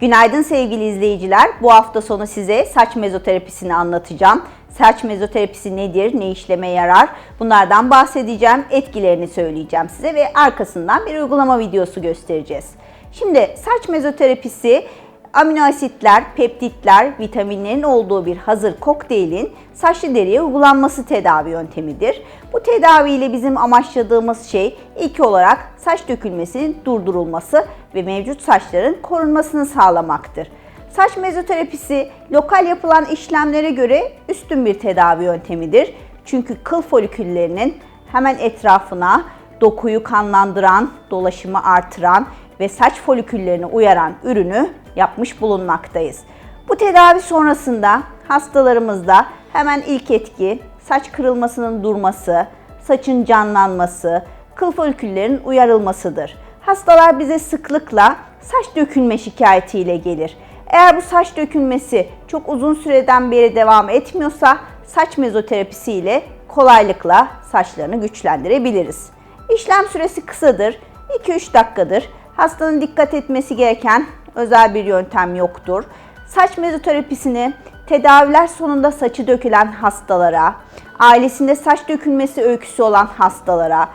Günaydın sevgili izleyiciler. Bu hafta sonu size saç mezoterapisini anlatacağım. Saç mezoterapisi nedir, ne işleme yarar? Bunlardan bahsedeceğim, etkilerini söyleyeceğim size ve arkasından bir uygulama videosu göstereceğiz. Şimdi saç mezoterapisi amino asitler, peptitler, vitaminlerin olduğu bir hazır kokteylin saçlı deriye uygulanması tedavi yöntemidir. Bu tedaviyle bizim amaçladığımız şey ilk olarak saç dökülmesinin durdurulması ve mevcut saçların korunmasını sağlamaktır. Saç mezoterapisi lokal yapılan işlemlere göre üstün bir tedavi yöntemidir. Çünkü kıl foliküllerinin hemen etrafına dokuyu kanlandıran, dolaşımı artıran ve saç foliküllerini uyaran ürünü yapmış bulunmaktayız. Bu tedavi sonrasında hastalarımızda hemen ilk etki saç kırılmasının durması, saçın canlanması, kıl foliküllerin uyarılmasıdır. Hastalar bize sıklıkla saç dökülme şikayetiyle gelir. Eğer bu saç dökülmesi çok uzun süreden beri devam etmiyorsa saç mezoterapisi ile kolaylıkla saçlarını güçlendirebiliriz. İşlem süresi kısadır, 2-3 dakikadır. Hastanın dikkat etmesi gereken özel bir yöntem yoktur. Saç mezoterapisini tedaviler sonunda saçı dökülen hastalara, ailesinde saç dökülmesi öyküsü olan hastalara,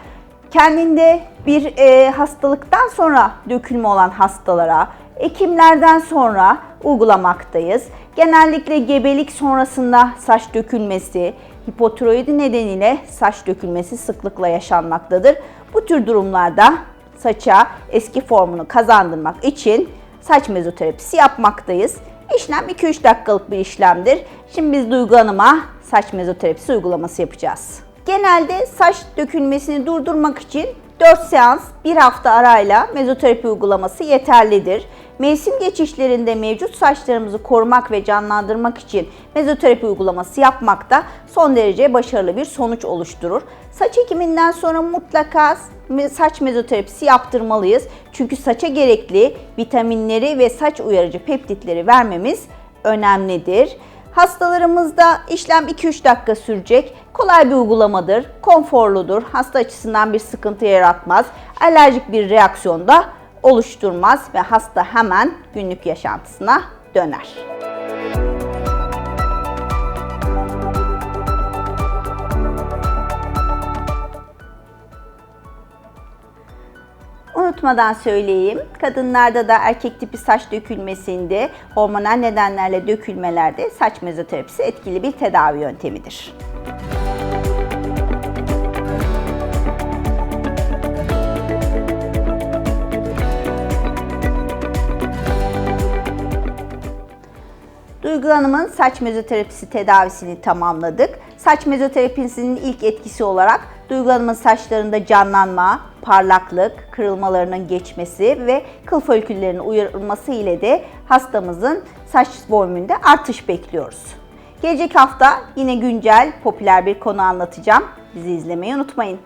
kendinde bir e, hastalıktan sonra dökülme olan hastalara, ekimlerden sonra uygulamaktayız. Genellikle gebelik sonrasında saç dökülmesi, hipotiroidi nedeniyle saç dökülmesi sıklıkla yaşanmaktadır. Bu tür durumlarda saça eski formunu kazandırmak için saç mezoterapisi yapmaktayız. İşlem 2-3 dakikalık bir işlemdir. Şimdi biz Duygu Hanım'a saç mezoterapisi uygulaması yapacağız. Genelde saç dökülmesini durdurmak için 4 seans 1 hafta arayla mezoterapi uygulaması yeterlidir. Mevsim geçişlerinde mevcut saçlarımızı korumak ve canlandırmak için mezoterapi uygulaması yapmak da son derece başarılı bir sonuç oluşturur. Saç ekiminden sonra mutlaka saç mezoterapisi yaptırmalıyız. Çünkü saça gerekli vitaminleri ve saç uyarıcı peptitleri vermemiz önemlidir. Hastalarımızda işlem 2-3 dakika sürecek. Kolay bir uygulamadır, konforludur, hasta açısından bir sıkıntı yaratmaz, alerjik bir reaksiyon da oluşturmaz ve hasta hemen günlük yaşantısına döner. Unutmadan söyleyeyim, kadınlarda da erkek tipi saç dökülmesinde hormonal nedenlerle dökülmelerde saç mezoterapisi etkili bir tedavi yöntemidir. Duygu Hanım'ın saç mezoterapisi tedavisini tamamladık. Saç mezoterapisinin ilk etkisi olarak Duygu Hanım'ın saçlarında canlanma, parlaklık, kırılmalarının geçmesi ve kıl foliküllerinin uyarılması ile de hastamızın saç volümünde artış bekliyoruz. Gelecek hafta yine güncel, popüler bir konu anlatacağım. Bizi izlemeyi unutmayın.